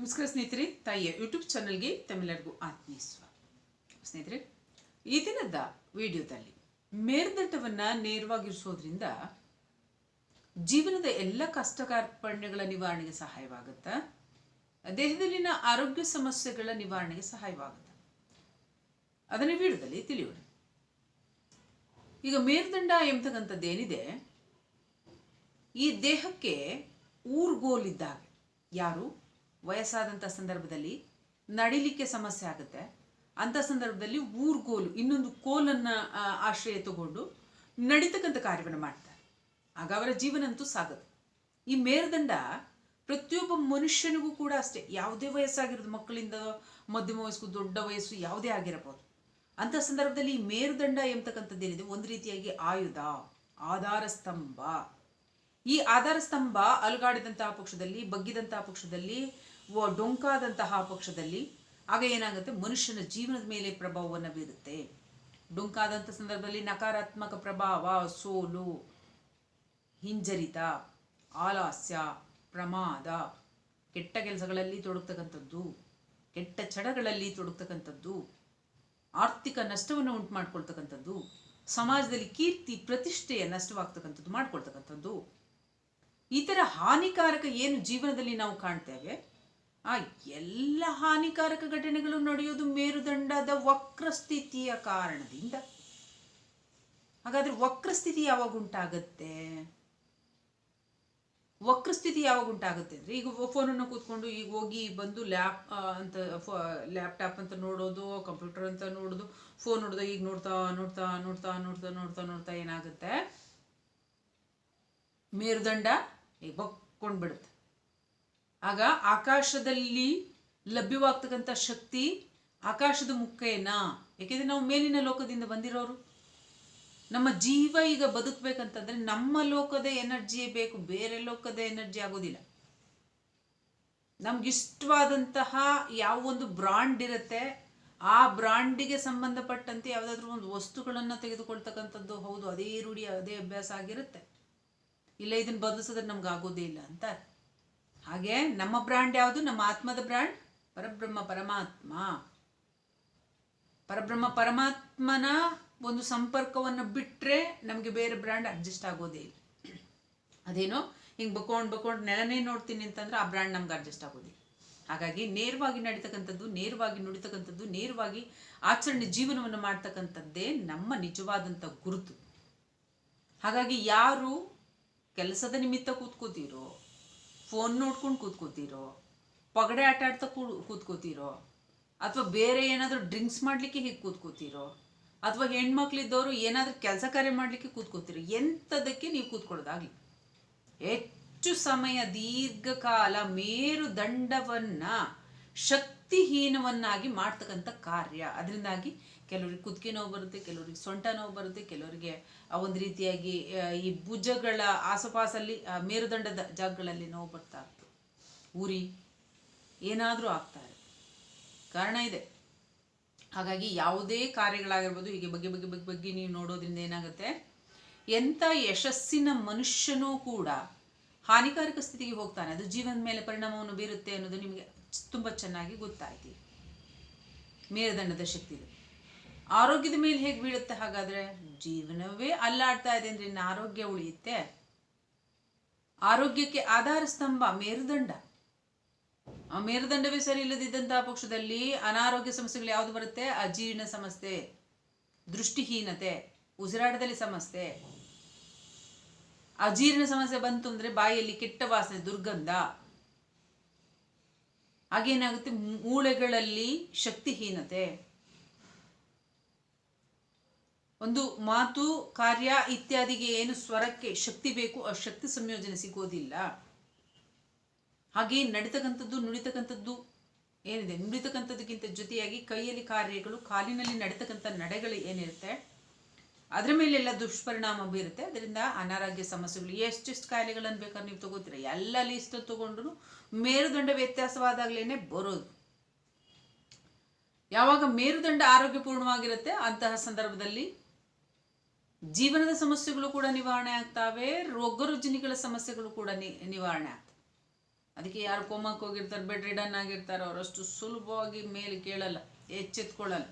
ನಮಸ್ಕಾರ ಸ್ನೇಹಿತರೆ, ತಾಯಿಯ ಯೂಟ್ಯೂಬ್ ಚಾನಲ್ಗೆ ತಮಿಳರಿಗೂ ಆತ್ಮೀಯ ಸ್ವಾಗತ. ಸ್ನೇಹಿತರೆ, ಈ ದಿನದ ವಿಡಿಯೋದಲ್ಲಿ ಮೇರ್ದಂಡವನ್ನು ನೇರವಾಗಿರಿಸೋದ್ರಿಂದ ಜೀವನದ ಎಲ್ಲ ಕಷ್ಟ ಕಾರ್ಪಣ್ಯಗಳ ನಿವಾರಣೆಗೆ ಸಹಾಯವಾಗುತ್ತಾ, ದೇಹದಲ್ಲಿನ ಆರೋಗ್ಯ ಸಮಸ್ಯೆಗಳ ನಿವಾರಣೆಗೆ ಸಹಾಯವಾಗುತ್ತೆ. ಅದನ್ನು ವಿಡಿಯೋದಲ್ಲಿ ತಿಳಿಯೋಣ. ಈಗ ಮೇಲ್ದಂಡ ಎಂಬತಕ್ಕಂಥದ್ದು ಏನಿದೆ ಈ ದೇಹಕ್ಕೆ ಊರ್ಗೋಲಿದ್ದಾಗ ಯಾರು? ವಯಸ್ಸಾದಂಥ ಸಂದರ್ಭದಲ್ಲಿ ನಡಿಲಿಕ್ಕೆ ಸಮಸ್ಯೆ ಆಗುತ್ತೆ. ಅಂಥ ಸಂದರ್ಭದಲ್ಲಿ ಊರ್ಗೋಲು ಇನ್ನೊಂದು ಕೋಲನ್ನು ಆಶ್ರಯ ತಗೊಂಡು ನಡೀತಕ್ಕಂಥ ಕಾರ್ಯವನ್ನು ಮಾಡ್ತಾರೆ. ಆಗ ಅವರ ಜೀವನಂತೂ ಸಾಗುತ್ತೆ. ಈ ಮೇರುದಂಡ ಪ್ರತಿಯೊಬ್ಬ ಮನುಷ್ಯನಿಗೂ ಕೂಡ ಅಷ್ಟೇ. ಯಾವುದೇ ವಯಸ್ಸಾಗಿರೋದು, ಮಕ್ಕಳಿಂದ ಮಧ್ಯಮ ವಯಸ್ಸು, ದೊಡ್ಡ ವಯಸ್ಸು ಯಾವುದೇ ಆಗಿರಬಹುದು. ಅಂಥ ಸಂದರ್ಭದಲ್ಲಿ ಈ ಮೇರುದಂಡ ಎಂಬತಕ್ಕಂಥದ್ದೇನಿದೆ? ಒಂದು ರೀತಿಯಾಗಿ ಆಯುಧ, ಆಧಾರ ಸ್ತಂಭ. ಈ ಆಧಾರ ಸ್ತಂಭ ಅಲುಗಾಡಿದಂತಹ ಪಕ್ಷದಲ್ಲಿ, ಬಗ್ಗಿದಂತಹ ಪಕ್ಷದಲ್ಲಿ ಡೊಂಕಾದಂತಹ ಪಕ್ಷದಲ್ಲಿ ಆಗ ಏನಾಗುತ್ತೆ? ಮನುಷ್ಯನ ಜೀವನದ ಮೇಲೆ ಪ್ರಭಾವವನ್ನು ಬೀರುತ್ತೆ. ಡೊಂಕಾದಂಥ ಸಂದರ್ಭದಲ್ಲಿ ನಕಾರಾತ್ಮಕ ಪ್ರಭಾವ, ಸೋಲು, ಹಿಂಜರಿತ, ಆಲಾಸ್ಯ, ಪ್ರಮಾದ, ಕೆಟ್ಟ ಕೆಲಸಗಳಲ್ಲಿ ತೊಡಗ್ತಕ್ಕಂಥದ್ದು, ಕೆಟ್ಟ ಚಡಗಳಲ್ಲಿ ತೊಡಗ್ತಕ್ಕಂಥದ್ದು, ಆರ್ಥಿಕ ನಷ್ಟವನ್ನು ಉಂಟು ಮಾಡ್ಕೊಳ್ತಕ್ಕಂಥದ್ದು ಸಮಾಜದಲ್ಲಿ ಕೀರ್ತಿ, ಪ್ರತಿಷ್ಠೆಯ ನಷ್ಟವಾಗ್ತಕ್ಕಂಥದ್ದು, ಮಾಡ್ಕೊಳ್ತಕ್ಕಂಥದ್ದು. ಈ ಥರ ಹಾನಿಕಾರಕ ಏನು ಜೀವನದಲ್ಲಿ ನಾವು ಕಾಣ್ತೇವೆ? ಆ ಎಲ್ಲ ಹಾನಿಕಾರಕ ಘಟನೆಗಳು ನಡೆಯೋದು ಮೇರುದಂಡದ ವಕ್ರಸ್ಥಿತಿಯ ಕಾರಣದಿಂದ. ಹಾಗಾದ್ರೆ ವಕ್ರಸ್ಥಿತಿ ಯಾವಾಗ ಉಂಟಾಗತ್ತೆ? ವಕ್ರಸ್ಥಿತಿ ಯಾವಾಗ ಉಂಟಾಗುತ್ತೆ ಅಂದರೆ ಈಗ ಫೋನನ್ನು ಕೂತ್ಕೊಂಡು ಈಗ ಹೋಗಿ ಬಂದು ಲ್ಯಾಪ್ ಅಂತ ಲ್ಯಾಪ್ಟಾಪ್ ಅಂತ ನೋಡೋದು, ಕಂಪ್ಯೂಟರ್ ಅಂತ ನೋಡೋದು, ಫೋನ್ ನೋಡೋದು ಈಗ ನೋಡ್ತಾ ನೋಡ್ತಾ ನೋಡ್ತಾ ನೋಡ್ತಾ ನೋಡ್ತಾ ನೋಡ್ತಾ ಏನಾಗುತ್ತೆ? ಮೇರುದಂಡ ಈಗ ಬಕ್ಕೊಂಡು ಬಿಡುತ್ತೆ ಆಗ ಆಕಾಶದಲ್ಲಿ ಲಭ್ಯವಾಗ್ತಕ್ಕಂಥ ಶಕ್ತಿ ಆಕಾಶದ ಮುಖೇನ ಏಕೆಂದರೆ ನಾವು ಮೇಲಿನ ಲೋಕದಿಂದ ಬಂದಿರೋರು. ನಮ್ಮ ಜೀವ ಈಗ ಬದುಕಬೇಕಂತಂದ್ರೆ ನಮ್ಮ ಲೋಕದ ಎನರ್ಜಿಯೇ ಬೇಕು, ಬೇರೆ ಲೋಕದ ಎನರ್ಜಿ ಆಗೋದಿಲ್ಲ. ನಮ್ಗಿಷ್ಟವಾದಂತಹ ಯಾವ ಒಂದು ಬ್ರಾಂಡ್ ಇರುತ್ತೆ, ಆ ಬ್ರಾಂಡಿಗೆ ಸಂಬಂಧಪಟ್ಟಂತೆ ಯಾವುದಾದ್ರೂ ಒಂದು ವಸ್ತುಗಳನ್ನು ತೆಗೆದುಕೊಳ್ತಕ್ಕಂಥದ್ದು ಹೌದು, ಅದೇ ರೂಢಿ, ಅದೇ ಅಭ್ಯಾಸ ಆಗಿರುತ್ತೆ. ಇಲ್ಲ, ಇದನ್ನು ಬದಲಿಸಿದ್ರೆ ನಮ್ಗೆ ಆಗೋದೇ ಇಲ್ಲ ಅಂತಾರೆ ಹಾಗೆ ನಮ್ಮ ಬ್ರ್ಯಾಂಡ್ ಯಾವುದು? ನಮ್ಮ ಆತ್ಮದ ಬ್ರ್ಯಾಂಡ್ ಪರಬ್ರಹ್ಮ ಪರಮಾತ್ಮ. ಪರಬ್ರಹ್ಮ ಪರಮಾತ್ಮನ ಒಂದು ಸಂಪರ್ಕವನ್ನು ಬಿಟ್ಟರೆ ನಮಗೆ ಬೇರೆ ಬ್ರ್ಯಾಂಡ್ ಅಡ್ಜಸ್ಟ್ ಆಗೋದೇ ಇಲ್ಲ. ಅದೇನೋ, ಹಿಂಗೆ ಬಕೊಂಡು ಬಕೊಂಡು ನೆಲನೇ ನೋಡ್ತೀನಿ ಅಂತಂದ್ರೆ ಆ ಬ್ರ್ಯಾಂಡ್ ನಮ್ಗೆ ಅಡ್ಜಸ್ಟ್ ಆಗೋದಿಲ್ಲ. ಹಾಗಾಗಿ ನೇರವಾಗಿ ನಡೀತಕ್ಕಂಥದ್ದು, ನೇರವಾಗಿ ನುಡಿತಕ್ಕಂಥದ್ದು, ನೇರವಾಗಿ ಆಚರಣೆ ಜೀವನವನ್ನು ಮಾಡ್ತಕ್ಕಂಥದ್ದೇ ನಮ್ಮ ನಿಜವಾದಂಥ ಗುರುತು. ಹಾಗಾಗಿ ಯಾರು ಕೆಲಸದ ನಿಮಿತ್ತ ಕೂತ್ಕೋತೀರೋ ಫೋನ್ ನೋಡ್ಕೊಂಡು ಕೂತ್ಕೋತಿರೋ? ಪಗಡೆ ಆಟ ಆಡ್ತಾ ಕೂತ್ಕೋತೀರೋ? ಅಥವಾ ಬೇರೆ ಏನಾದರೂ ಡ್ರಿಂಕ್ಸ್ ಮಾಡಲಿಕ್ಕೆ ಹೀಗೆ ಕೂತ್ಕೋತೀರೋ? ಅಥವಾ ಹೆಣ್ಮಕ್ಳಿದ್ದವರು ಏನಾದರೂ ಕೆಲಸ ಕಾರ್ಯ ಮಾಡಲಿಕ್ಕೆ ಕೂತ್ಕೋತಿರೋ? ಎಂಥದಕ್ಕೆ ನೀವು ಕೂತ್ಕೊಳ್ಳೋದಾಗಲಿ. ಹೆಚ್ಚು ಸಮಯ ದೀರ್ಘಕಾಲ ಮೇರುದಂಡವನ್ನು ಶಕ್ತಿಹೀನವನ್ನಾಗಿ ಮಾಡ್ತಕ್ಕಂಥ ಕಾರ್ಯ. ಅದರಿಂದಾಗಿ ಕೆಲವರಿಗೆ ಕುತ್ತಿಗೆ ನೋವು ಬರುತ್ತೆ, ಕೆಲವ್ರಿಗೆ ಸೊಂಟ ನೋವು ಬರುತ್ತೆ, ಕೆಲವರಿಗೆ ಒಂದು ರೀತಿಯಾಗಿ ಈ ಭುಜಗಳ ಆಸುಪಾಸಲ್ಲಿ ಮೇರುದಂಡದ ಜಾಗಗಳಲ್ಲಿ ನೋವು ಬರ್ತಾ ಇತ್ತು ಉರಿ ಏನಾದರೂ ಆಗ್ತಾರೆ ಕಾರಣ ಇದೆ. ಹಾಗಾಗಿ ಯಾವುದೇ ಕಾರ್ಯಗಳಾಗಿರ್ಬೋದು, ಹೀಗೆ ಬಗ್ಗೆ ಬಗ್ಗೆ ಬಗ್ಗೆ ಬಗ್ಗೆ ನೀವು ನೋಡೋದ್ರಿಂದ ಏನಾಗುತ್ತೆ? ಎಂಥ ಯಶಸ್ಸಿನ ಮನುಷ್ಯನೂ ಕೂಡ ಹಾನಿಕಾರಕ ಸ್ಥಿತಿಗೆ ಹೋಗ್ತಾನೆ. ಅದು ಜೀವನದ ಮೇಲೆ ಪರಿಣಾಮವನ್ನು ಬೀರುತ್ತೆ ಅನ್ನೋದು ನಿಮಗೆ ತುಂಬ ಚೆನ್ನಾಗಿ ಗೊತ್ತಾಯ್ತು. ಮೇರುದಂಡದ ಶಕ್ತಿ ಇದೆ ಆರೋಗ್ಯದ ಮೇಲೆ ಹೇಗೆ ಬೀಳುತ್ತೆ ಹಾಗಾದ್ರೆ? ಜೀವನವೇ ಅಲ್ಲಾಡ್ತಾ ಇದೆ ಅಂದ್ರೆ ಇನ್ನು ಆರೋಗ್ಯ ಉಳಿಯುತ್ತೆ. ಆರೋಗ್ಯಕ್ಕೆ ಆಧಾರ ಸ್ತಂಭ, ಮೇರುದಂಡ. ಆ ಮೇರುದಂಡವೇ ಸರಿ ಇಲ್ಲದಿದ್ದಂತಹ ಪಕ್ಷದಲ್ಲಿ ಅನಾರೋಗ್ಯ ಸಮಸ್ಯೆಗಳು ಯಾವುದು ಬರುತ್ತೆ? ಅಜೀರ್ಣ ಸಮಸ್ಯೆ, ದೃಷ್ಟಿಹೀನತೆ, ಉಸಿರಾಟದಲ್ಲಿ ಸಮಸ್ಯೆ. ಅಜೀರ್ಣ ಸಮಸ್ಯೆ ಬಂತು ಅಂದ್ರೆ ಬಾಯಲ್ಲಿ ಕೆಟ್ಟ ವಾಸನೆ, ದುರ್ಗಂಧ. ಹಾಗೇನಾಗುತ್ತೆ? ಮೂಳೆಗಳಲ್ಲಿ ಶಕ್ತಿಹೀನತೆ. ಒಂದು ಮಾತು, ಕಾರ್ಯ ಇತ್ಯಾದಿಗೆ ಏನು ಸ್ವರಕ್ಕೆ ಶಕ್ತಿ ಬೇಕು, ಆ ಶಕ್ತಿ ಸಂಯೋಜನೆ ಸಿಗೋದಿಲ್ಲ. ಹಾಗೆ ನಡೀತಕ್ಕಂಥದ್ದು, ನುಡಿತಕ್ಕಂಥದ್ದು ಏನಿದೆ? ನುಡಿತಕ್ಕಂಥದ್ದಕ್ಕಿಂತ ಜೊತೆಯಾಗಿ ಕೈಯಲ್ಲಿ ಕಾರ್ಯಗಳು, ಕಾಲಿನಲ್ಲಿ ನಡೀತಕ್ಕಂಥ ನಡೆಗಳು ಏನಿರುತ್ತೆ? ಅದರ ಮೇಲೆಲ್ಲ ದುಷ್ಪರಿಣಾಮ ಬೀರುತ್ತೆ. ಅದರಿಂದ ಅನಾರೋಗ್ಯ ಸಮಸ್ಯೆಗಳು ಎಷ್ಟೆಷ್ಟು ಕಾಯಿಲೆಗಳನ್ನು ಬೇಕಾದ್ರೆ ನೀವು ತಗೋತೀರ? ಎಲ್ಲ ಲೀಸ್ಟ್ ತಗೊಂಡ್ರು ಮೇರುದಂಡ ವ್ಯತ್ಯಾಸವಾದಾಗಲೇ ಬರೋದು. ಯಾವಾಗ ಮೇರುದಂಡ ಆರೋಗ್ಯಪೂರ್ಣವಾಗಿರುತ್ತೆ, ಅಂತಹ ಸಂದರ್ಭದಲ್ಲಿ ಜೀವನದ ಸಮಸ್ಯೆಗಳು ಕೂಡ ನಿವಾರಣೆ ಆಗ್ತಾವೆ ರೋಗ ರುಜಿನಿಗಳ ಸಮಸ್ಯೆಗಳು ಕೂಡ ನಿವಾರಣೆ ಆಗ್ತವೆ. ಅದಕ್ಕೆ ಯಾರು ಕೋಮಕ್ಕೆ ಹೋಗಿರ್ತಾರೆ, ಬೆಡ್ ರಿಡನ್ ಆಗಿರ್ತಾರೆ ಅವರಷ್ಟು ಸುಲಭವಾಗಿ ಮೇಲೆ ಕೇಳಲ್ಲ, ಎಚ್ಚೆತ್ಕೊಳ್ಳಲ್ಲ.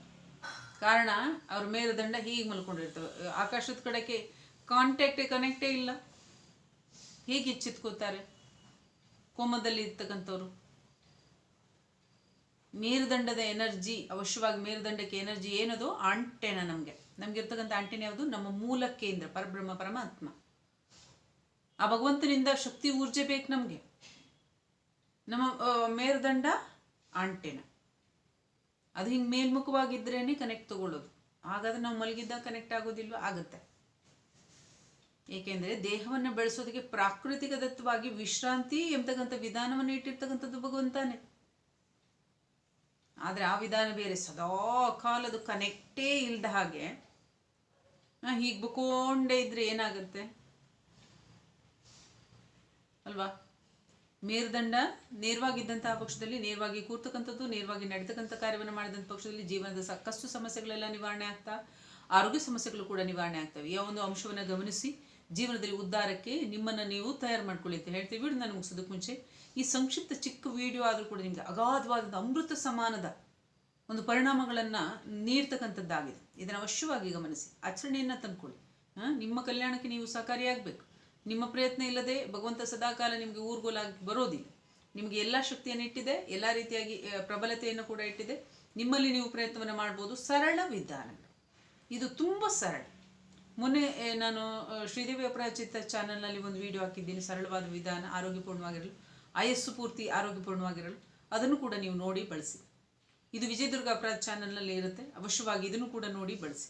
ಕಾರಣ ಅವ್ರ ಮೇರುದಂಡ ಹೀಗೆ ಮಲ್ಕೊಂಡಿರ್ತವೆ. ಆಕಾಶದ ಕಡೆಗೆ ಕಾಂಟ್ಯಾಕ್ಟೇ ಕನೆಕ್ಟೇ ಇಲ್ಲ. ಹೀಗೆ ಎಚ್ಚೆತ್ಕೋತಾರೆ ಕೋಮದಲ್ಲಿ ಇರ್ತಕ್ಕಂಥವ್ರು. ಮೇರುದಂಡದ ಎನರ್ಜಿ ಅವಶ್ಯವಾಗಿ ಮೇರುದಂಡಕ್ಕೆ ಎನರ್ಜಿ ಏನದು? ಅಂಟೇನ ನಮಗೆ. ನಮ್ಗೆ ಇರ್ತಕ್ಕಂಥ ಆಂಟಿನ ಯಾವುದು? ನಮ್ಮ ಮೂಲ ಕೇಂದ್ರ ಪರಬ್ರಹ್ಮ, ಪರಮಾತ್ಮ. ಆ ಭಗವಂತನಿಂದ ಶಕ್ತಿ ಊರ್ಜೆ ಬೇಕು ನಮಗೆ. ನಮ್ಮ ಮೇರುದಂಡ ಆಂಟೆನ. ಅದು ಹಿಂಗೆ ಮೇಲ್ಮುಖವಾಗಿದ್ರೇನೆ ಕನೆಕ್ಟ್ ತಗೊಳ್ಳೋದು. ಹಾಗಾದ್ರೆ ನಾವು ಮಲಗಿದ್ದಾಗ ಕನೆಕ್ಟ್ ಆಗೋದಿಲ್ವ? ಆಗುತ್ತೆ. ಏಕೆಂದರೆ ದೇಹವನ್ನು ಬೆಳೆಸೋದಕ್ಕೆ ಪ್ರಾಕೃತಿಕ ದತ್ತವಾಗಿ ವಿಶ್ರಾಂತಿ ಎಂಬತಕ್ಕಂಥ ವಿಧಾನವನ್ನು ಇಟ್ಟಿರ್ತಕ್ಕಂಥದ್ದು ಭಗವಂತಾನೆ. ಆದರೆ ಆ ವಿಧಾನ ಬೇರೆ. ಸದಾ ಕಾಲದು ಕನೆಕ್ಟೇ ಇಲ್ಲದ ಹಾಗೆ ಹೀಗೆ ಬುಕೊಂಡೇ ಇದ್ರೆ ಏನಾಗುತ್ತೆ? ಅಲ್ವಾ? ಮೇರುದಂಡ ನೇರವಾಗಿದ್ದಂತಹ ಪಕ್ಷದಲ್ಲಿ ನೇರವಾಗಿ ಕೂರ್ತಕ್ಕಂಥದ್ದು, ನೇರವಾಗಿ ನಡೆತಕ್ಕಂಥ ಕಾರ್ಯವನ್ನು ಮಾಡಿದಂಥ ಪಕ್ಷದಲ್ಲಿ ಜೀವನದ ಸಾಕಷ್ಟು ಸಮಸ್ಯೆಗಳೆಲ್ಲ ನಿವಾರಣೆ ಆಗ್ತಾ, ಆರೋಗ್ಯ ಸಮಸ್ಯೆಗಳು ಕೂಡ ನಿವಾರಣೆ ಆಗ್ತವೆ. ಯಾವ ಒಂದು ಅಂಶವನ್ನು ಗಮನಿಸಿ, ಜೀವನದಲ್ಲಿ ಉದ್ಧಾರಕ್ಕೆ ನಿಮ್ಮನ್ನು ನೀವು ತಯಾರು ಮಾಡ್ಕೊಳ್ಳಿ ಅಂತ ಹೇಳ್ತೀವಿ. ನಾನು ಮುಗಿಸೋದಕ್ಕೆ ಮುಂಚೆ. ಈ ಸಂಕ್ಷಿಪ್ತ ಚಿಕ್ಕ ವಿಡಿಯೋ ಆದರೂ ಕೂಡ ನಿಮಗೆ ಅಗಾಧವಾದಂಥ ಅಮೃತ ಸಮಾನದ ಒಂದು ಪರಿಣಾಮಗಳನ್ನು ನೀಡ್ತಕ್ಕಂಥದ್ದಾಗಿದೆ. ಇದನ್ನು ಅವಶ್ಯವಾಗಿ ಗಮನಿಸಿ. ಆಚರಣೆಯನ್ನು ತಂದ್ಕೊಳ್ಳಿ. ನಿಮ್ಮ ಕಲ್ಯಾಣಕ್ಕೆ ನೀವು ಸಹಕಾರಿಯಾಗಬೇಕು. ನಿಮ್ಮ ಪ್ರಯತ್ನ ಇಲ್ಲದೆ ಭಗವಂತ ಸದಾಕಾಲ ನಿಮಗೆ ಊರ್ಗೋಲಾಗಿ ಬರೋದಿಲ್ಲ. ನಿಮಗೆ ಎಲ್ಲ ಶಕ್ತಿಯನ್ನು ಇಟ್ಟಿದೆ, ಎಲ್ಲ ರೀತಿಯಾಗಿ ಪ್ರಬಲತೆಯನ್ನು ಕೂಡ ಇಟ್ಟಿದೆ. ನಿಮ್ಮಲ್ಲಿ ನೀವು ಪ್ರಯತ್ನವನ್ನು ಮಾಡ್ಬೋದು. ಸರಳ ವಿಧಾನಗಳು. ಇದು ತುಂಬ ಸರಳ. ಮೊನ್ನೆ ನಾನು ಶ್ರೀದೇವಿ ಅಪರಾಜಿತ ಚಾನಲ್ನಲ್ಲಿ ಒಂದು ವಿಡಿಯೋ ಹಾಕಿದ್ದೀನಿ. ಸರಳವಾದ ವಿಧಾನ, ಆರೋಗ್ಯಪೂರ್ಣವಾಗಿರಲು. ಆಯಸ್ಸು ಪೂರ್ತಿ ಆರೋಗ್ಯಪೂರ್ಣವಾಗಿರಲು. ಅದನ್ನು ಕೂಡ ನೀವು ನೋಡಿ, ಬಳಸಿ. ಇದು ವಿಜಯದುರ್ಗ ಅಪರಾಧ ಚಾನಲ್ನಲ್ಲಿ ಇರುತ್ತೆ. ಅವಶ್ಯವಾಗಿ ಇದನ್ನು ಕೂಡ ನೋಡಿ ಬಳಸಿ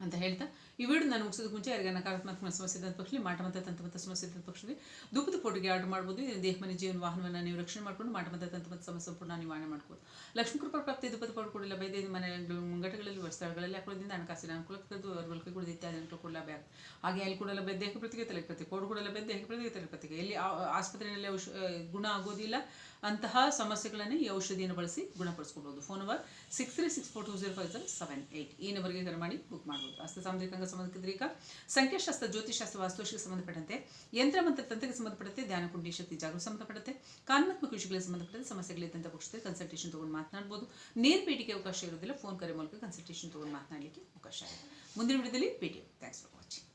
ಅಂತ ಹೇಳ್ತಾ ಈ ವಿಡಿಯೋ ನಾನು ಮುಗಿಸೋದಕ್ಕೆ ಮುಂಚೆ ಯಾರಿಗೆ ನಕಾರಾತ್ಮಕ ಸಮಸ್ಯೆ ಇದ್ದಂಥ ಪಕ್ಷದಲ್ಲಿ ಮಾಟ ಮತ್ತು ತಂತ್ರಮತ್ತ ಸಮಸ್ಯೆ ಇದ್ದಂಥ ಪಕ್ಷದಲ್ಲಿ. ಧೂಪದ ಫೋಟೋಗೆ ಆರ್ಡರ್ ಮಾಡ್ಬೋದು ದೇಹ ಮನೆ ಜೀವನ ವಾಹನವನ್ನು ನೀವು ರಕ್ಷಣೆ ಮಾಡ್ಕೊಂಡು ಮಾಟ ಮತ್ತು ಸಮಸ್ಯೆ ಸಂಪೂರ್ಣ ನಿವಾರಣೆ ಮಾಡ್ಬೋದು ಲಕ್ಷ್ಮೀ ಕೃಪಾ ಪ್ರಾಪ್ತಿ ಧೂಪದ ಕೊಡಿಲ್ಲ ಬೈದೈದು ಮನೆ ಮುಂಗಟಗಳಲ್ಲಿ ಸ್ಥಳಗಳಲ್ಲಿ ಹಾಕೊಳ್ಳೋದ್ರಿಂದ ಹಣಕಾಸಿನ ಅನುಕೂಲಕ್ಕದ್ದು ವರ್ಗಕ್ಕೆ ಕೂಡ ಇತ್ಯಾದಿ ಅನುಕೂಲ ಕೊಡಲಬೇಕು ಹಾಗೆ ಅಲ್ಲಿ ಕೂಡ ಬೆದ್ದ ದೇಹ ಪ್ರತಿಗೆ ತಲೆ ಪ್ರತಿ ಕೋಡ್ ಕೂಡ ಲಭ್ಯ ದೇಹ ಪ್ರತಿಗೆ ತಲೆ ಪ್ರತಿಗೆ ಎಲ್ಲಿ ಆಸ್ಪತ್ರೆಯಲ್ಲಿ ಔಷ ಗುಣ ಆಗೋದಿಲ್ಲ, ಅಂತಹ ಸಮಸ್ಯೆಗಳನ್ನೇ ಈ ಔಷಧಿಯನ್ನು ಬಳಸಿ ಗುಣಪಡಿಸ್ಕೊಬೋದು. Phone number six three six four two zero five seven eight ಈ ನಂಬರ್ಗೆ ಕರೆ ಮಾಡಿ ಬುಕ್ ಮಾಡ್ಬೋದು. ಹಸ್ತ ಸಾಮುದ್ರಿಕಾಂಗ ಈಗ ಸಂಖ್ಯಾಶಾಸ್ತ್ರ ಜ್ಯೋತಿಷಾಸ್ತ್ರ ವಾಸ್ತುಶಿಗೆ ಸಂಬಂಧಪಟ್ಟಂತೆ ಯಂತ್ರ ಮತ್ತು ತಂತ್ರಕ್ಕೆ ಸಂಬಂಧಪಟ್ಟಂತೆ ಧ್ಯಾನ ಕುಂಡಿ ಶಕ್ತಿ ಜಾಗೃತ ಸಂಬಂಧಪಟ್ಟಂತೆ ಕಾನೂನಾತ್ಮಕ ವಿಷಯಗಳಿಗೆ ಸಂಬಂಧಪಟ್ಟಂತೆ ಸಮಸ್ಯೆಗಳಿದ್ದಂಥ ಪಕ್ಷದಲ್ಲಿ ಕನ್ಸಲ್ಟೇಷನ್ ತೊಗೊಂಡು ಮಾತನಾಡ್ಬೋದು. ನೇರ ಭೇಟಿಗೆ ಅವಕಾಶ ಇರೋದಿಲ್ಲ ಫೋನ್ ಕರೆ ಮೂಲಕ ಕನ್ಸಲ್ಟೇಷನ್ ತೊಗೊಂಡು ಮಾತನಾಡಲಿಕ್ಕೆ ಅವಕಾಶ ಇದೆ ಮುಂದಿನ ವಿಡಿಯೋದಲ್ಲಿ ಭೇಟಿ ಥ್ಯಾಂಕ್ಸ್ ಫಾರ್ ವಾಚಿಂಗ್